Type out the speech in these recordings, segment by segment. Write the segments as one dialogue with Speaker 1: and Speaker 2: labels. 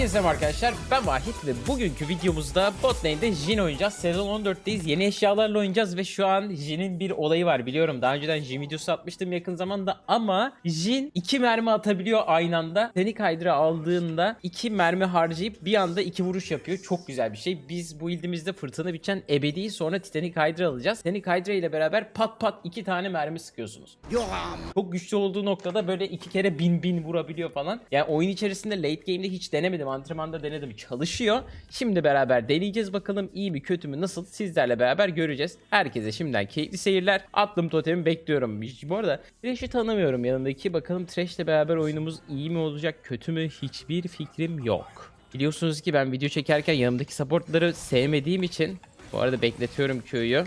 Speaker 1: Herkese selam arkadaşlar ben Vahit ve bugünkü videomuzda bot lane'de Jin oynayacağız. Sezon 14'teyiz. Yeni eşyalarla oynayacağız ve şu an Jin'in bir olayı var biliyorum. Daha önceden Jin videosu atmıştım yakın zamanda ama Jin iki mermi atabiliyor aynı anda. Tenik Hydra aldığında iki mermi harcayıp bir anda iki vuruş yapıyor. Çok güzel bir şey. Biz bu ildimizde fırtına biçen ebedi sonra Titanic Hydra alacağız. Titanic Hydra ile beraber pat pat iki tane mermi sıkıyorsunuz. Çok güçlü olduğu noktada böyle iki kere bin bin vurabiliyor falan. Yani oyun içerisinde late game'de hiç denemedim. Antrenmanda denedim. Çalışıyor. Şimdi beraber deneyeceğiz bakalım iyi mi kötü mü nasıl sizlerle beraber göreceğiz. Herkese şimdiden keyifli seyirler. Aklım totemi bekliyorum. Bu arada Thresh'i tanımıyorum yanındaki. Bakalım Thresh'le beraber oyunumuz iyi mi olacak kötü mü hiçbir fikrim yok. Biliyorsunuz ki ben video çekerken yanımdaki supportları sevmediğim için bu arada bekletiyorum Q'yu.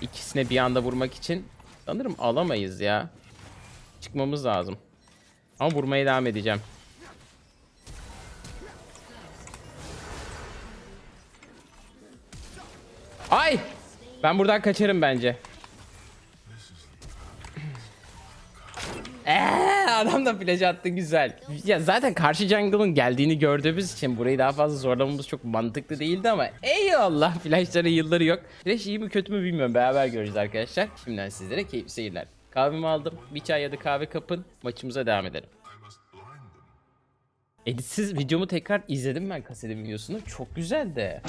Speaker 1: İkisine bir anda vurmak için sanırım alamayız ya. Çıkmamız lazım. Ama vurmaya devam edeceğim. Ay! Ben buradan kaçarım bence. Eee adam da flash attı güzel. Ya zaten karşı jungle'ın geldiğini gördüğümüz için burayı daha fazla zorlamamız çok mantıklı değildi ama eyvallah flashların yılları yok. Flash iyi mi kötü mü bilmiyorum beraber göreceğiz arkadaşlar. Şimdiden sizlere keyifli seyirler. Kahvemi aldım. Bir çay ya da kahve kapın. Maçımıza devam edelim. Editsiz videomu tekrar izledim ben kasetin videosunu. Çok güzeldi.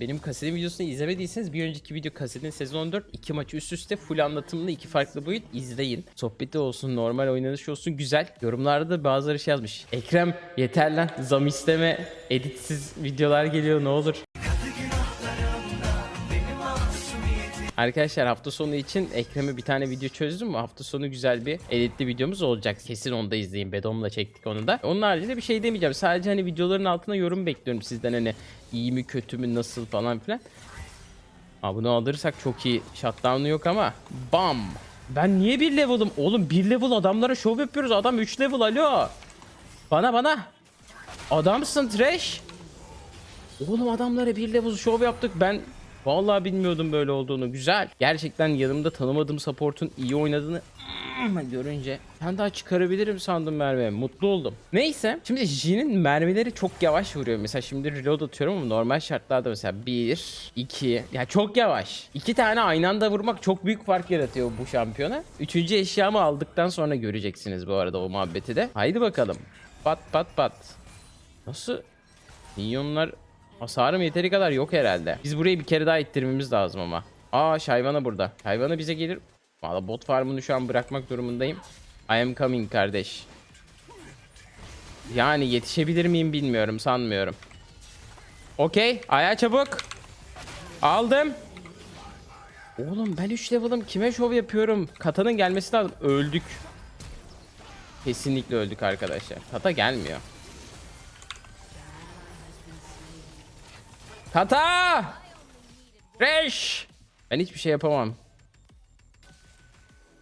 Speaker 1: Benim kasetin videosunu izlemediyseniz bir önceki video kasetin sezon 14 iki maçı üst üste full anlatımlı iki farklı boyut izleyin. Sohbeti olsun normal oynanış olsun güzel. Yorumlarda da bazıları şey yazmış. Ekrem yeter lan zam isteme editsiz videolar geliyor ne olur. Arkadaşlar hafta sonu için Ekrem'e bir tane video çözdüm. Hafta sonu güzel bir editli videomuz olacak. Kesin onu da izleyin. Bedom'la çektik onu da. Onun haricinde bir şey demeyeceğim. Sadece hani videoların altına yorum bekliyorum sizden hani iyi mi kötü mü nasıl falan filan. Aa, bunu alırsak çok iyi. Shutdown'u yok ama. Bam. Ben niye bir level'ım? Oğlum bir level adamlara şov yapıyoruz. Adam 3 level alo. Bana bana. Adamsın trash. Oğlum adamlara bir level şov yaptık. Ben vallahi bilmiyordum böyle olduğunu. Güzel. Gerçekten yanımda tanımadığım support'un iyi oynadığını mm, görünce ben daha çıkarabilirim sandım mermi. Mutlu oldum. Neyse. Şimdi Jin'in mermileri çok yavaş vuruyor. Mesela şimdi reload atıyorum ama normal şartlarda mesela 1, 2 ya çok yavaş. İki tane aynı anda vurmak çok büyük fark yaratıyor bu şampiyona. Üçüncü eşyamı aldıktan sonra göreceksiniz bu arada o muhabbeti de. Haydi bakalım. Pat pat pat. Nasıl? Minyonlar hasarım yeteri kadar yok herhalde. Biz burayı bir kere daha ittirmemiz lazım ama. Aa Şayvana burada. Şayvana bize gelir. Valla bot farmını şu an bırakmak durumundayım. I am coming kardeş. Yani yetişebilir miyim bilmiyorum sanmıyorum. Okey ayağa çabuk. Aldım. Oğlum ben 3 level'ım kime şov yapıyorum? Kata'nın gelmesi lazım. Öldük. Kesinlikle öldük arkadaşlar. Kata gelmiyor. Kata! Reş! Ben hiçbir şey yapamam.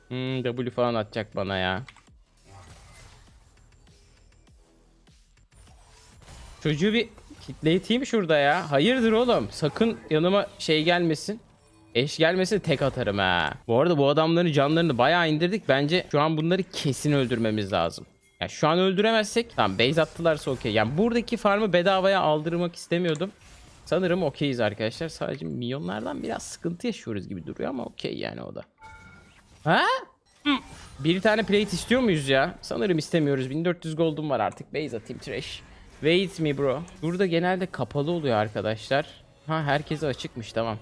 Speaker 1: Hmm, W falan atacak bana ya. Çocuğu bir kitleyteyim şurada ya. Hayırdır oğlum? Sakın yanıma şey gelmesin. Eş gelmesin tek atarım ha. Bu arada bu adamların canlarını bayağı indirdik. Bence şu an bunları kesin öldürmemiz lazım. Ya şu an öldüremezsek tamam base attılarsa okey. Yani buradaki farmı bedavaya aldırmak istemiyordum. Sanırım okeyiz arkadaşlar. Sadece milyonlardan biraz sıkıntı yaşıyoruz gibi duruyor ama okey yani o da. Ha? Bir tane plate istiyor muyuz ya? Sanırım istemiyoruz. 1400 gold'um var artık. Base atayım trash. Wait me bro. Burada genelde kapalı oluyor arkadaşlar. Ha herkese açıkmış tamam.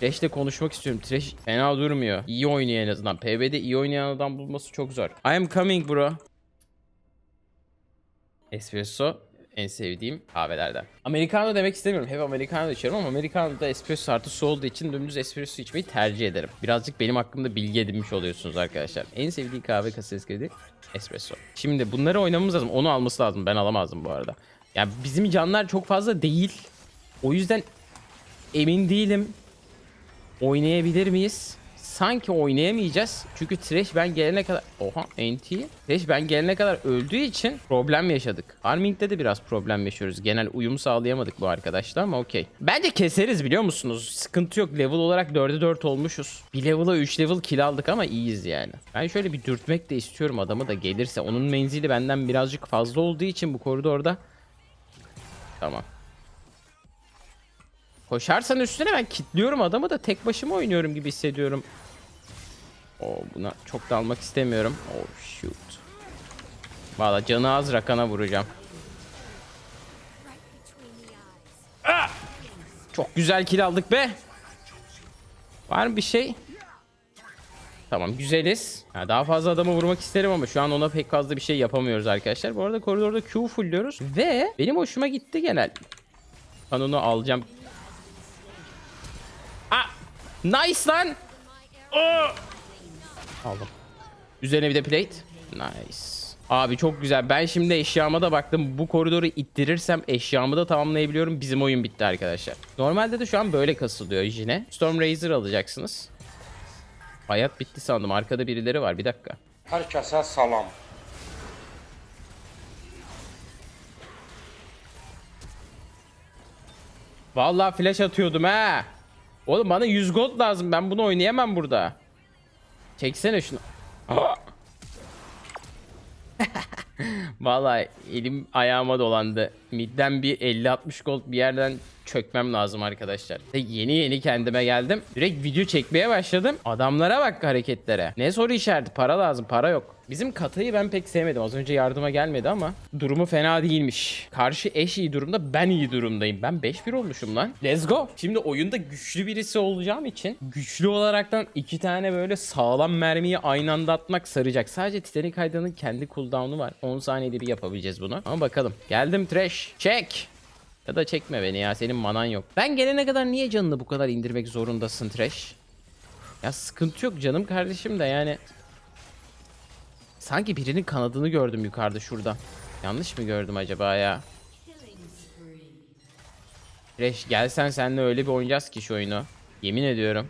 Speaker 1: Trash'le konuşmak istiyorum. Trash fena durmuyor. İyi oynuyor en azından. PvP'de iyi oynayan adam bulması çok zor. I am coming bro. Espresso en sevdiğim kahvelerden. Americano demek istemiyorum. Hep Americano içiyorum ama Americano'da espresso artı su olduğu için dümdüz espresso içmeyi tercih ederim. Birazcık benim hakkımda bilgi edinmiş oluyorsunuz arkadaşlar. En sevdiği kahve kasası kredi espresso. Şimdi bunları oynamamız lazım. Onu alması lazım. Ben alamazdım bu arada. Yani bizim canlar çok fazla değil. O yüzden emin değilim. Oynayabilir miyiz? Sanki oynayamayacağız. Çünkü Thresh ben gelene kadar... Oha NT. Thresh ben gelene kadar öldüğü için problem yaşadık. Farming'de de biraz problem yaşıyoruz. Genel uyum sağlayamadık bu arkadaşla ama okey. Bence keseriz biliyor musunuz? Sıkıntı yok. Level olarak 4'e 4 olmuşuz. Bir level'a 3 level kill aldık ama iyiyiz yani. Ben şöyle bir dürtmek de istiyorum adamı da gelirse. Onun menzili benden birazcık fazla olduğu için bu koridorda. Tamam. Koşarsan üstüne ben kilitliyorum adamı da tek başıma oynuyorum gibi hissediyorum. Oo, buna çok da almak istemiyorum. Oh shoot. Valla canı az rakana vuracağım. Ah! Çok güzel kill aldık be. Var mı bir şey? Tamam güzeliz. Ha, daha fazla adamı vurmak isterim ama şu an ona pek fazla bir şey yapamıyoruz arkadaşlar. Bu arada koridorda Q fullüyoruz. Ve benim hoşuma gitti genel. Ben onu alacağım. Ah! Nice lan! Oh! Aldım. Üzerine bir de plate. Nice. Abi çok güzel. Ben şimdi eşyama da baktım. Bu koridoru ittirirsem eşyamı da tamamlayabiliyorum. Bizim oyun bitti arkadaşlar. Normalde de şu an böyle kasılıyor yine. Storm Razor alacaksınız. Hayat bitti sandım. Arkada birileri var. Bir dakika.
Speaker 2: Herkese salam.
Speaker 1: Vallahi flash atıyordum ha. Oğlum bana 100 gold lazım. Ben bunu oynayamam burada. Çeksene şunu. Vallahi elim ayağıma dolandı. Midden bir 50-60 gold bir yerden çökmem lazım arkadaşlar. Yeni yeni kendime geldim. Direkt video çekmeye başladım. Adamlara bak hareketlere. Ne soru işareti? Para lazım. Para yok. Bizim katayı ben pek sevmedim. Az önce yardıma gelmedi ama durumu fena değilmiş. Karşı eş iyi durumda ben iyi durumdayım. Ben 5-1 olmuşum lan. Let's go. Şimdi oyunda güçlü birisi olacağım için güçlü olaraktan iki tane böyle sağlam mermiyi aynı anda atmak saracak. Sadece Titanic Hayda'nın kendi cooldown'u var. 10 saniyede bir yapabileceğiz bunu. Ama bakalım. Geldim Trash. Çek. Ya da çekme beni ya senin manan yok. Ben gelene kadar niye canını bu kadar indirmek zorundasın Trash? Ya sıkıntı yok canım kardeşim de yani. Sanki birinin kanadını gördüm yukarıda şurada. Yanlış mı gördüm acaba ya? Trash gelsen seninle öyle bir oynayacağız ki şu oyunu. Yemin ediyorum.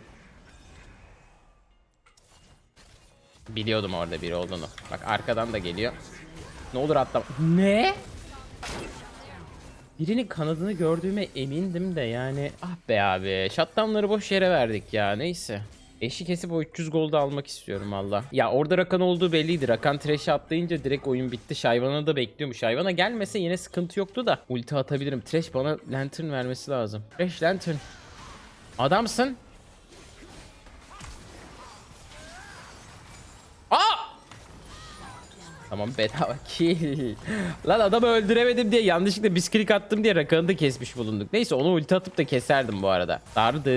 Speaker 1: Biliyordum orada biri olduğunu. Bak arkadan da geliyor. Ne olur atlama. Ne? Birinin kanadını gördüğüme emindim de yani. Ah be abi. Shutdown'ları boş yere verdik ya. Neyse. Eşi kesip o 300 golda almak istiyorum valla. Ya orada Rakan olduğu belliydi. Rakan trash'e atlayınca direkt oyun bitti. Şayvan'a da bekliyormuş. Şayvan'a gelmese yine sıkıntı yoktu da. Ulti atabilirim. Trash bana lantern vermesi lazım. Trash lantern. Adamsın. Tamam bedava kill. Lan adamı öldüremedim diye yanlışlıkla bisklik attım diye rakanı da kesmiş bulunduk. Neyse onu ulti atıp da keserdim bu arada. Sardı.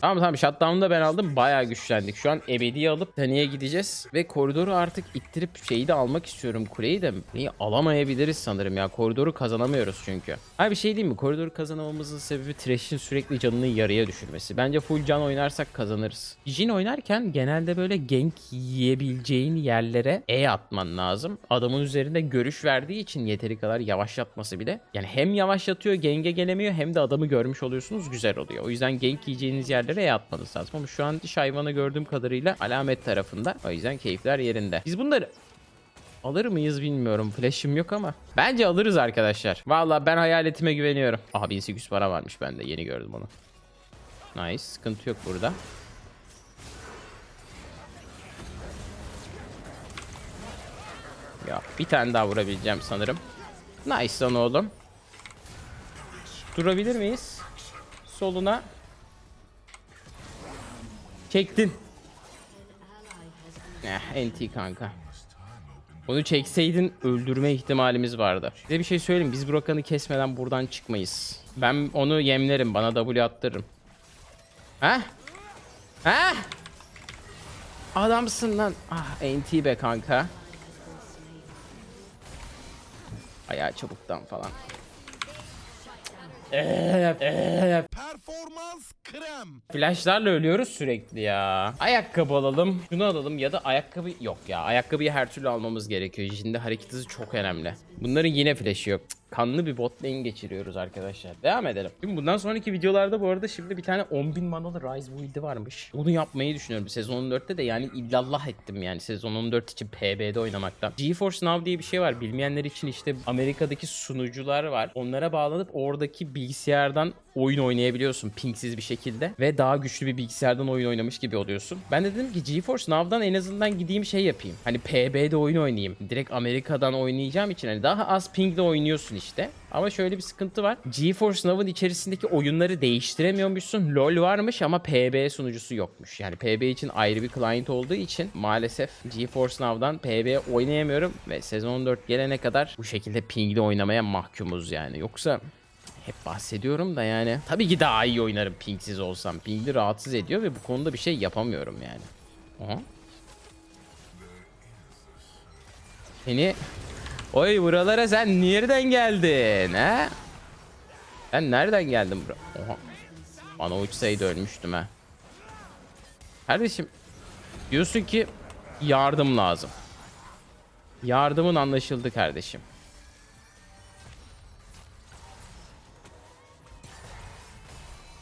Speaker 1: Tamam tamam shutdown'u da ben aldım. Bayağı güçlendik. Şu an ebediye alıp Tani'ye gideceğiz. Ve koridoru artık ittirip şeyi de almak istiyorum. Kuleyi de neyi alamayabiliriz sanırım ya. Koridoru kazanamıyoruz çünkü. Abi bir şey diyeyim mi? Koridoru kazanamamızın sebebi Thresh'in sürekli canını yarıya düşürmesi. Bence full can oynarsak kazanırız. Jin oynarken genelde böyle gank yiyebileceğin yerlere E atman lazım. Adamın üzerinde görüş verdiği için yeteri kadar yavaşlatması bile. Yani hem yavaşlatıyor genge gelemiyor hem de adamı görmüş oluyorsunuz güzel oluyor. O yüzden gank yiyeceğiniz yerlere E atmanız lazım. Ama şu an Şayvan'ı gördüğüm kadarıyla alamet tarafında. O yüzden keyifler yerinde. Biz bunları Alır mıyız bilmiyorum. Flash'ım yok ama. Bence alırız arkadaşlar. Valla ben hayaletime güveniyorum. Aha 1800 para varmış bende. Yeni gördüm onu. Nice. Sıkıntı yok burada. Ya bir tane daha vurabileceğim sanırım. Nice lan oğlum. Durabilir miyiz? Soluna. Çektin. Eh, NT kanka. Onu çekseydin öldürme ihtimalimiz vardı. Size bir şey söyleyeyim. Biz Brokan'ı kesmeden buradan çıkmayız. Ben onu yemlerim. Bana W attırırım. Ha? Ha? Adamsın lan. Ah NT be kanka. Ayağı çabuktan falan.
Speaker 3: Performans krem.
Speaker 1: Flashlarla ölüyoruz sürekli ya. Ayakkabı alalım. Şunu alalım ya da ayakkabı yok ya. Ayakkabıyı her türlü almamız gerekiyor. Şimdi hareket hızı çok önemli. Bunların yine flash'ı yok. Kanlı bir bot lane geçiriyoruz arkadaşlar. Devam edelim. Şimdi bundan sonraki videolarda bu arada şimdi bir tane 10.000 manalı Rise build'i varmış. Onu yapmayı düşünüyorum. Sezon 14'te de yani illallah ettim yani sezon 14 için PB'de oynamaktan. GeForce Now diye bir şey var. Bilmeyenler için işte Amerika'daki sunucular var. Onlara bağlanıp oradaki bilgisayardan oyun oynayabiliyorsun pingsiz bir şekilde ve daha güçlü bir bilgisayardan oyun oynamış gibi oluyorsun. Ben de dedim ki GeForce Now'dan en azından gideyim şey yapayım. Hani PB'de oyun oynayayım. Direkt Amerika'dan oynayacağım için hani daha az pingle oynuyorsun işte. Ama şöyle bir sıkıntı var. GeForce Now'ın içerisindeki oyunları değiştiremiyormuşsun. LoL varmış ama PB sunucusu yokmuş. Yani PB için ayrı bir client olduğu için maalesef GeForce Now'dan PB oynayamıyorum ve sezon 4 gelene kadar bu şekilde pingle oynamaya mahkumuz yani. Yoksa hep bahsediyorum da yani. Tabii ki daha iyi oynarım pingsiz olsam. Pingli rahatsız ediyor ve bu konuda bir şey yapamıyorum yani. Aha. Seni... Oy buralara sen nereden geldin ha? Sen nereden geldin bura? Oha. Bana uçsaydı ölmüştüm ha. Kardeşim diyorsun ki yardım lazım. Yardımın anlaşıldı kardeşim.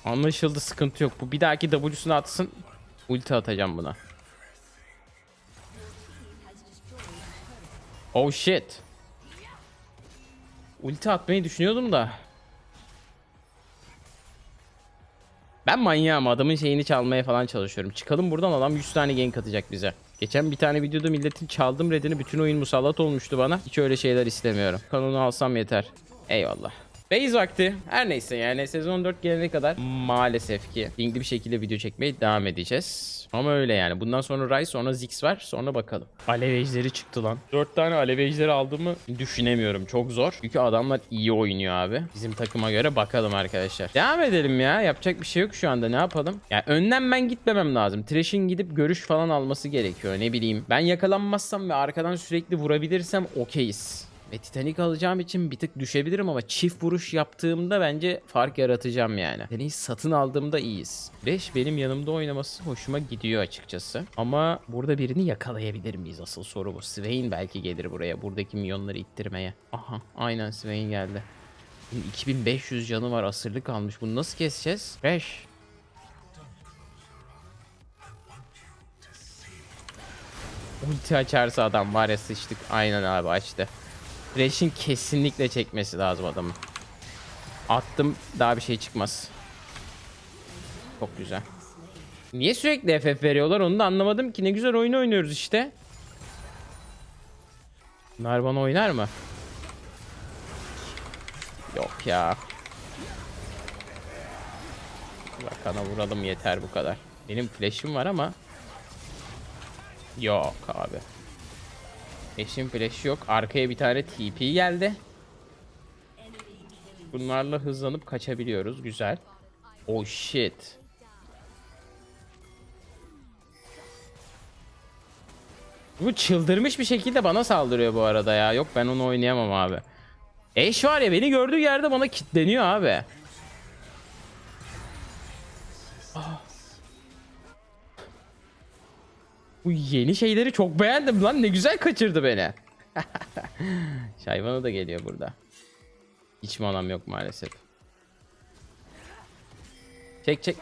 Speaker 1: Anlaşıldı sıkıntı yok. Bu bir dahaki W'sunu atsın. Ulti atacağım buna. Oh shit. Ulti atmayı düşünüyordum da. Ben manyağım adamın şeyini çalmaya falan çalışıyorum. Çıkalım buradan adam 100 tane gank atacak bize. Geçen bir tane videoda milletin çaldım redini bütün oyun musallat olmuştu bana. Hiç öyle şeyler istemiyorum. Kanonu alsam yeter. Eyvallah. Base vakti. Her neyse yani sezon 4 gelene kadar maalesef ki linkli bir şekilde video çekmeye devam edeceğiz. Ama öyle yani. Bundan sonra Rise sonra Ziggs var. Sonra bakalım. Alev ejderi çıktı lan. 4 tane alev ejderi aldığımı düşünemiyorum. Çok zor. Çünkü adamlar iyi oynuyor abi. Bizim takıma göre bakalım arkadaşlar. Devam edelim ya. Yapacak bir şey yok şu anda. Ne yapalım? Ya önden ben gitmemem lazım. Thresh'in gidip görüş falan alması gerekiyor. Ne bileyim. Ben yakalanmazsam ve arkadan sürekli vurabilirsem okeyiz. Ve Titanic alacağım için bir tık düşebilirim ama çift vuruş yaptığımda bence fark yaratacağım yani. Titanic'i satın aldığımda iyiyiz. 5 benim yanımda oynaması hoşuma gidiyor açıkçası. Ama burada birini yakalayabilir miyiz? Asıl soru bu. Swain belki gelir buraya. Buradaki milyonları ittirmeye. Aha aynen Swain geldi. Bunun 2500 canı var. Asırlık almış. Bunu nasıl keseceğiz? 5. Ulti açarsa adam var ya sıçtık. Aynen abi açtı. Thresh'in kesinlikle çekmesi lazım adamın. Attım daha bir şey çıkmaz. Çok güzel. Niye sürekli FF veriyorlar onu da anlamadım ki. Ne güzel oyun oynuyoruz işte. Bunlar bana oynar mı? Yok ya. Rakana vuralım yeter bu kadar. Benim flash'im var ama. Yok abi. Eşin flash yok. Arkaya bir tane TP geldi. Bunlarla hızlanıp kaçabiliyoruz. Güzel. Oh shit. Bu çıldırmış bir şekilde bana saldırıyor bu arada ya. Yok ben onu oynayamam abi. Eş var ya beni gördüğü yerde bana kitleniyor abi. Bu yeni şeyleri çok beğendim lan. Ne güzel kaçırdı beni. Şayvanı da geliyor burada. Hiç manam yok maalesef. Çek çek.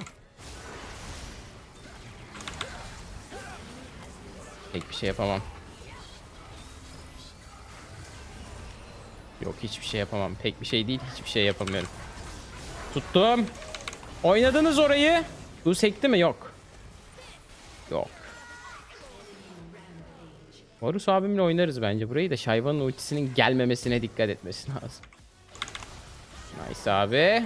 Speaker 1: Pek bir şey yapamam. Yok hiçbir şey yapamam. Pek bir şey değil. Hiçbir şey yapamıyorum. Tuttum. Oynadınız orayı. Bu sekti mi? Yok. Yok. Varus abimle oynarız bence burayı da Şayvan'ın ultisinin gelmemesine dikkat etmesi lazım. Nice abi.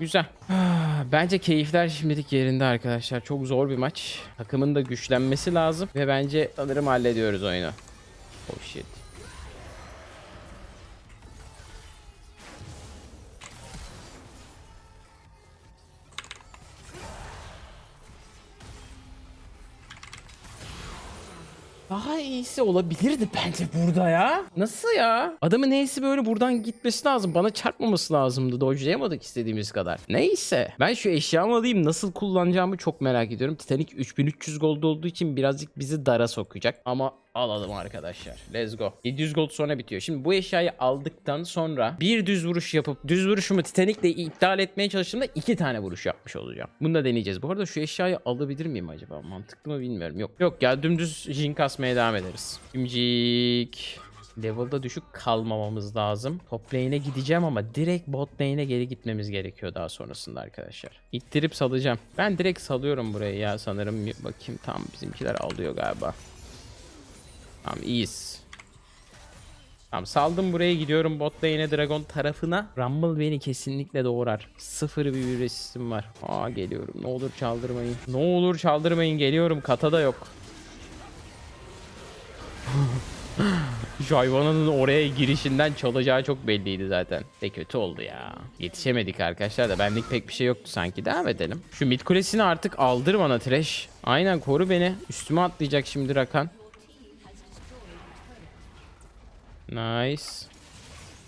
Speaker 1: Güzel. Bence keyifler şimdilik yerinde arkadaşlar. Çok zor bir maç. Takımın da güçlenmesi lazım. Ve bence sanırım hallediyoruz oyunu. Oh shit. Daha iyisi olabilirdi bence burada ya. Nasıl ya? Adamın neyse böyle buradan gitmesi lazım. Bana çarpmaması lazımdı. Dodge'layamadık istediğimiz kadar. Neyse. Ben şu eşyamı alayım. Nasıl kullanacağımı çok merak ediyorum. Titanic 3300 gold olduğu için birazcık bizi dara sokacak. Ama alalım arkadaşlar. Let's go. 700 gold sonra bitiyor. Şimdi bu eşyayı aldıktan sonra bir düz vuruş yapıp düz vuruşumu Titanic'le iptal etmeye çalıştığımda iki tane vuruş yapmış olacağım. Bunu da deneyeceğiz. Bu arada şu eşyayı alabilir miyim acaba? Mantıklı mı bilmiyorum. Yok. Yok ya dümdüz jin kasmaya devam ederiz. Şimdicik. Level'da düşük kalmamamız lazım. Top lane'e gideceğim ama direkt bot lane'e geri gitmemiz gerekiyor daha sonrasında arkadaşlar. İttirip salacağım. Ben direkt salıyorum burayı ya sanırım. Bakayım tam bizimkiler alıyor galiba. Tamam iyiyiz. Tamam saldım buraya gidiyorum bot lane'e dragon tarafına. Rumble beni kesinlikle doğurar. Sıfır bir bir resistim var. Aa geliyorum. Ne olur çaldırmayın. Ne olur çaldırmayın geliyorum. Kata da yok. Şu hayvanın oraya girişinden çalacağı çok belliydi zaten. De kötü oldu ya. Yetişemedik arkadaşlar da benlik pek bir şey yoktu sanki. Devam edelim. Şu mid kulesini artık aldır bana Trash. Aynen koru beni. Üstüme atlayacak şimdi Rakan. Nice.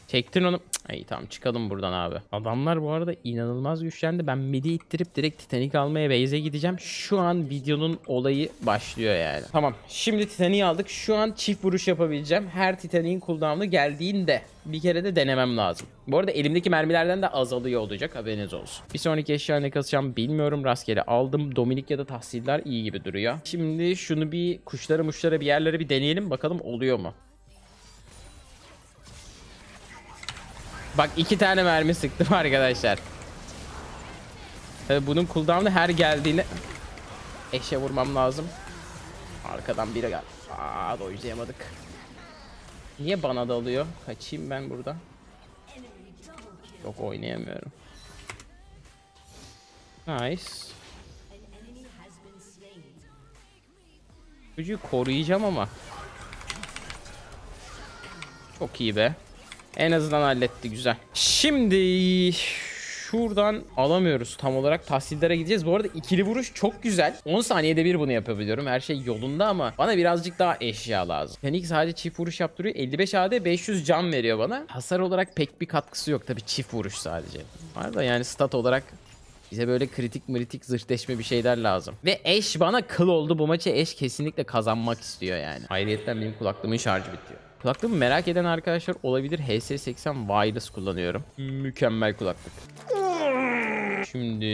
Speaker 1: Çektin onu. İyi tamam çıkalım buradan abi. Adamlar bu arada inanılmaz güçlendi. Ben midi ittirip direkt Titanic almaya base'e gideceğim. Şu an videonun olayı başlıyor yani. Tamam şimdi Titanic'i aldık. Şu an çift vuruş yapabileceğim. Her Titanic'in cooldown'u geldiğinde bir kere de denemem lazım. Bu arada elimdeki mermilerden de azalıyor olacak haberiniz olsun. Bir sonraki eşya ne kasacağım bilmiyorum. Rastgele aldım. Dominik ya da tahsiller iyi gibi duruyor. Şimdi şunu bir kuşlara muşlara bir yerlere bir deneyelim. Bakalım oluyor mu? Bak iki tane mermi sıktım arkadaşlar. Tabii bunun cooldown'u her geldiğinde eşe vurmam lazım. Arkadan biri gel. Aa dojlayamadık. Niye bana dalıyor? Kaçayım ben burada. Yok oynayamıyorum. Nice. Çocuğu koruyacağım ama. Çok iyi be. En azından halletti güzel. Şimdi şuradan alamıyoruz tam olarak. Tahsillere gideceğiz. Bu arada ikili vuruş çok güzel. 10 saniyede bir bunu yapabiliyorum. Her şey yolunda ama bana birazcık daha eşya lazım. Tenik sadece çift vuruş yaptırıyor. 55 AD 500 can veriyor bana. Hasar olarak pek bir katkısı yok. Tabi çift vuruş sadece. Var da yani stat olarak bize böyle kritik mritik zırhleşme bir şeyler lazım. Ve eş bana kıl oldu. Bu maçı eş kesinlikle kazanmak istiyor yani. Ayrıyetten benim kulaklığımın şarjı bitiyor. Kulaklığımı merak eden arkadaşlar olabilir. HS80 wireless kullanıyorum. Mükemmel kulaklık. Şimdi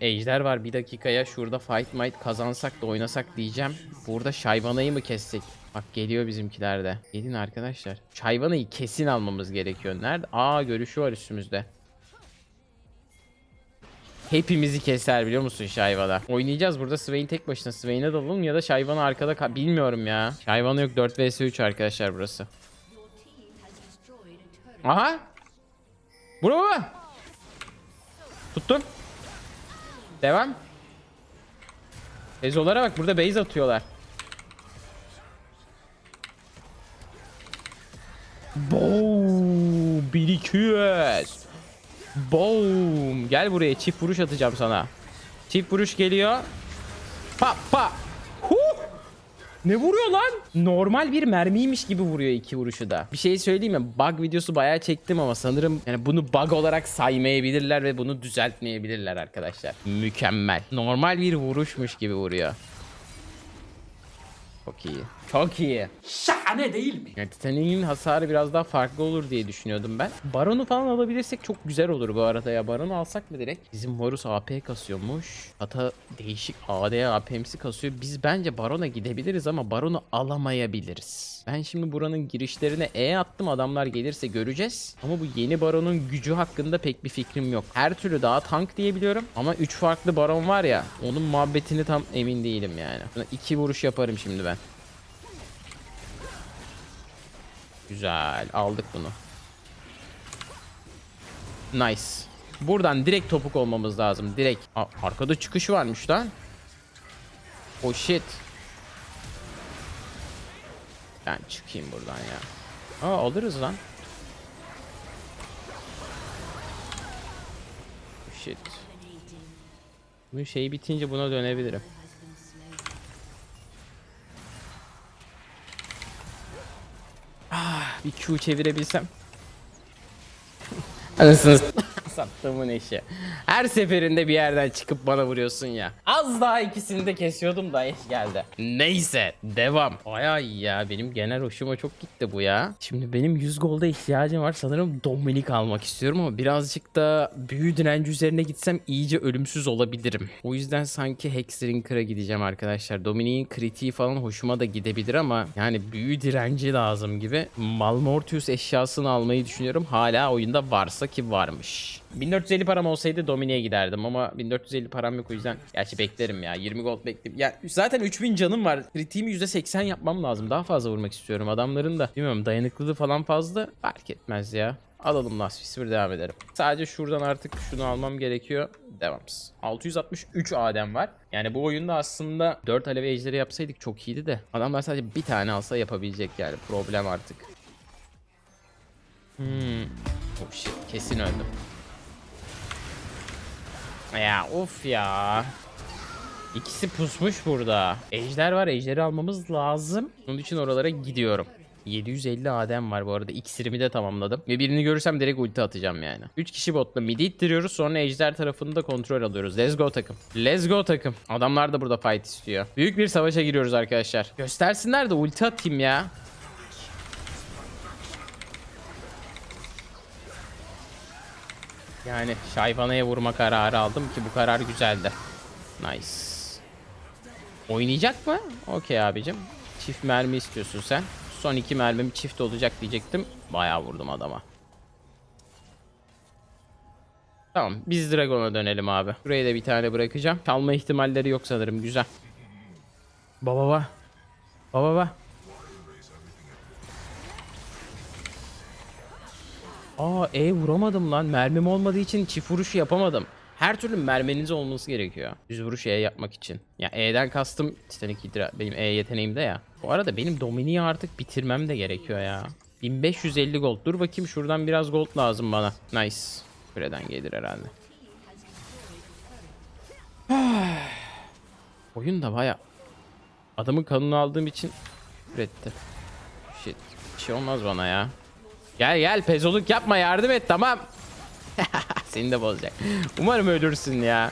Speaker 1: ejder var bir dakikaya şurada fight might kazansak da oynasak diyeceğim. Burada şayvanayı mı kessek? Bak geliyor bizimkiler de. Gelin arkadaşlar. Şayvanayı kesin almamız gerekiyor. Nerede? Aa görüşü var üstümüzde. Hepimizi keser biliyor musun Şayvana? Oynayacağız burada Swain tek başına. Swain'e dalalım ya da Şayvan'ı arkada ka- bilmiyorum ya. Şayvan'ı yok 4 vs 3 arkadaşlar burası. Aha. Bravo. Tuttum. Devam. Ezolara bak burada base atıyorlar. Boom. 1200. Boom. Gel buraya çift vuruş atacağım sana. Çift vuruş geliyor. Pa pa. Huh. Ne vuruyor lan? Normal bir mermiymiş gibi vuruyor iki vuruşu da. Bir şey söyleyeyim mi? Bug videosu bayağı çektim ama sanırım yani bunu bug olarak saymayabilirler ve bunu düzeltmeyebilirler arkadaşlar. Mükemmel. Normal bir vuruşmuş gibi vuruyor. Çok iyi. Çok iyi.
Speaker 2: Şahane değil mi?
Speaker 1: Yani Titanic'in hasarı biraz daha farklı olur diye düşünüyordum ben. Baron'u falan alabilirsek çok güzel olur bu arada ya. Baron'u alsak mı direkt? Bizim Varus AP kasıyormuş. Hatta değişik AD AP'msi kasıyor. Biz bence Baron'a gidebiliriz ama Baron'u alamayabiliriz. Ben şimdi buranın girişlerine E attım. Adamlar gelirse göreceğiz. Ama bu yeni Baron'un gücü hakkında pek bir fikrim yok. Her türlü daha tank diyebiliyorum. Ama 3 farklı Baron var ya. Onun muhabbetini tam emin değilim yani. Buna 2 vuruş yaparım şimdi ben. Güzel. Aldık bunu. Nice. Buradan direkt topuk olmamız lazım. Direkt. Aa, arkada çıkış varmış lan. Oh shit. Ben çıkayım buradan ya. Aa alırız lan. Oh shit. Bu şey bitince buna dönebilirim. Bir Q çevirebilsem. Anasını sattığımın eşi. Her seferinde bir yerden çıkıp bana vuruyorsun ya. Az daha ikisini de kesiyordum da eş geldi. Neyse devam. Bayağı iyi ya. Benim genel hoşuma çok gitti bu ya. Şimdi benim 100 golda ihtiyacım var. Sanırım Dominik almak istiyorum ama birazcık da büyü direnci üzerine gitsem iyice ölümsüz olabilirim. O yüzden sanki Hexrinker'a gideceğim arkadaşlar. Dominik'in kritiği falan hoşuma da gidebilir ama yani büyü direnci lazım gibi. Malmortius eşyasını almayı düşünüyorum. Hala oyunda varsa ki varmış. 1450 param olsaydı Dominik'e giderdim ama 1450 param yok o yüzden. Gerçi beklerim ya 20 gold bekleyeyim. Ya zaten 3000 canım var. Kritiğimi %80 yapmam lazım. Daha fazla vurmak istiyorum. Adamların da bilmiyorum dayanıklılığı falan fazla. Fark etmez ya. Alalım Last Whisper devam edelim. Sadece şuradan artık şunu almam gerekiyor. Devamsız. 663 Adem var. Yani bu oyunda aslında 4 alev ejderi yapsaydık çok iyiydi de. Adamlar sadece bir tane alsa yapabilecek yani. Problem artık. Hmm. Oh shit. Kesin öldüm. Ya of ya. İkisi pusmuş burada. Ejder var. Ejderi almamız lazım. Onun için oralara gidiyorum. 750 adem var bu arada. İksirimi de tamamladım. Ve birini görürsem direkt ulti atacağım yani. 3 kişi botla midi ittiriyoruz. Sonra ejder tarafını da kontrol alıyoruz. Let's go takım. Let's go takım. Adamlar da burada fight istiyor. Büyük bir savaşa giriyoruz arkadaşlar. Göstersinler de ulti atayım ya. Yani şayvanaya vurma kararı aldım ki bu karar güzeldi. Nice. Oynayacak mı? Okey abicim. Çift mermi istiyorsun sen. Son iki mermim çift olacak diyecektim. Bayağı vurdum adama. Tamam biz Dragon'a dönelim abi. Buraya da bir tane bırakacağım. Kalma ihtimalleri yok sanırım güzel. Baba baba. Baba baba. Aa E vuramadım lan. Mermim olmadığı için çift vuruşu yapamadım. Her türlü merminiz olması gerekiyor. Düz vuruş E yapmak için. Ya E'den kastım Titanic Hydra benim E yeteneğimde ya. Bu arada benim Dominik'i artık bitirmem de gerekiyor ya. 1550 gold. Dur bakayım şuradan biraz gold lazım bana. Nice. Süreden gelir herhalde. Oyun da baya adamın kanını aldığım için üretti. Shit. Bir şey olmaz bana ya. Gel gel pezoluk yapma yardım et tamam. Seni de bozacak. Umarım ölürsün ya.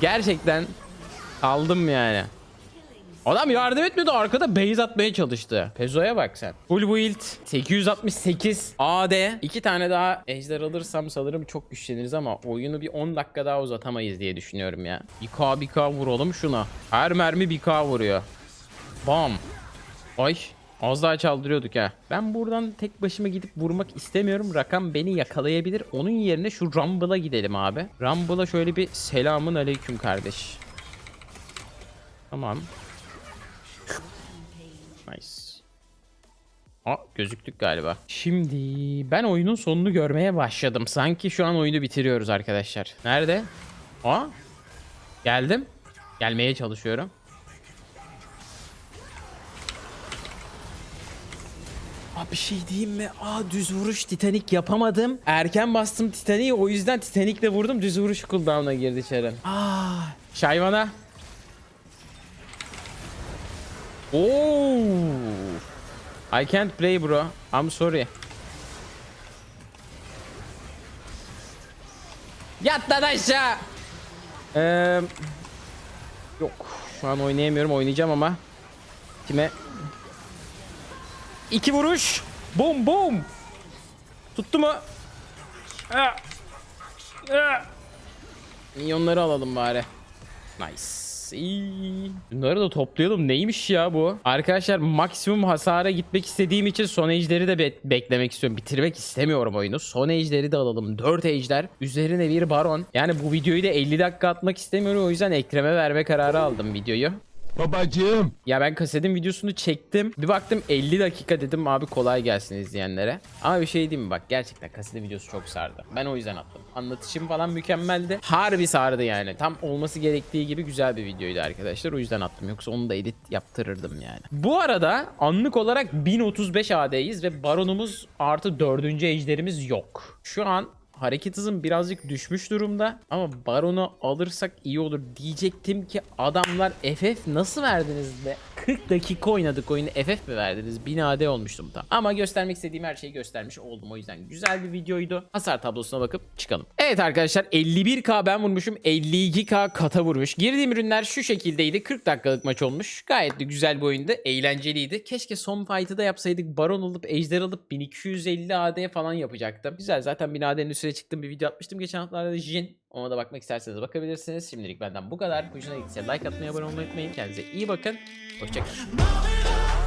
Speaker 1: Gerçekten aldım yani. Adam yardım etmedi arkada base atmaya çalıştı. Pezo'ya bak sen. Full build 868 AD. İki tane daha ejder alırsam sanırım çok güçleniriz ama oyunu bir 10 dakika daha uzatamayız diye düşünüyorum ya. 1k 1k vuralım şuna. Her mermi 1k vuruyor. Bam. Ay. Az daha çaldırıyorduk ha. Ben buradan tek başıma gidip vurmak istemiyorum. Rakam beni yakalayabilir. Onun yerine şu Rumble'a gidelim abi. Rumble'a şöyle bir selamın aleyküm kardeş. Tamam. Nice. Aa gözüktük galiba. Şimdi ben oyunun sonunu görmeye başladım. Sanki şu an oyunu bitiriyoruz arkadaşlar. Nerede? Aa. Geldim. Gelmeye çalışıyorum. Aa bir şey diyeyim mi? Aa düz vuruş Titanic yapamadım. Erken bastım Titanic'i o yüzden Titanic'le vurdum. Düz vuruş cooldown'a girdi içeri. Aa Şayvana. Oo. I can't play bro. I'm sorry. Yat lan aşağı. Ee, yok. Şu an oynayamıyorum. Oynayacağım ama. Kime? İki vuruş. Bum bum. Tuttu mu? Ah. Minyonları alalım bari. Nice. İyi. Bunları da toplayalım. Neymiş ya bu? Arkadaşlar maksimum hasara gitmek istediğim için son ejderi de be- beklemek istiyorum. Bitirmek istemiyorum oyunu. Son ejderi de alalım. 4 ejder. Üzerine bir baron. Yani bu videoyu da 50 dakika atmak istemiyorum. O yüzden Ekrem'e verme kararı aldım videoyu.
Speaker 2: Babacığım.
Speaker 1: Ya ben kasetin videosunu çektim. Bir baktım 50 dakika dedim abi kolay gelsin izleyenlere. Ama bir şey diyeyim mi bak gerçekten kasetin videosu çok sardı. Ben o yüzden attım. Anlatışım falan mükemmeldi. Harbi sardı yani. Tam olması gerektiği gibi güzel bir videoydu arkadaşlar. O yüzden attım. Yoksa onu da edit yaptırırdım yani. Bu arada anlık olarak 1035 AD'yiz ve baronumuz artı 4. ejderimiz yok. Şu an Hareket hızım birazcık düşmüş durumda ama Baron'u alırsak iyi olur diyecektim ki adamlar FF nasıl verdiniz be? 40 dakika oynadık oyunu FF mi verdiniz? 1000 AD olmuştum tam. Ama göstermek istediğim her şeyi göstermiş oldum. O yüzden güzel bir videoydu. Hasar tablosuna bakıp çıkalım. Evet arkadaşlar 51k ben vurmuşum. 52k kata vurmuş. Girdiğim ürünler şu şekildeydi. 40 dakikalık maç olmuş. Gayet de güzel bir oyundu. Eğlenceliydi. Keşke son fight'ı da yapsaydık. Baron olup ejder alıp 1250 AD falan yapacaktım. Güzel zaten 1000 AD'nin üstüne çıktım bir video atmıştım geçen haftalarda Jin. Ona da bakmak isterseniz bakabilirsiniz. Şimdilik benden bu kadar. Hoşuna gittiyse like atmayı, abone olmayı unutmayın. Kendinize iyi bakın. Hoşçakalın.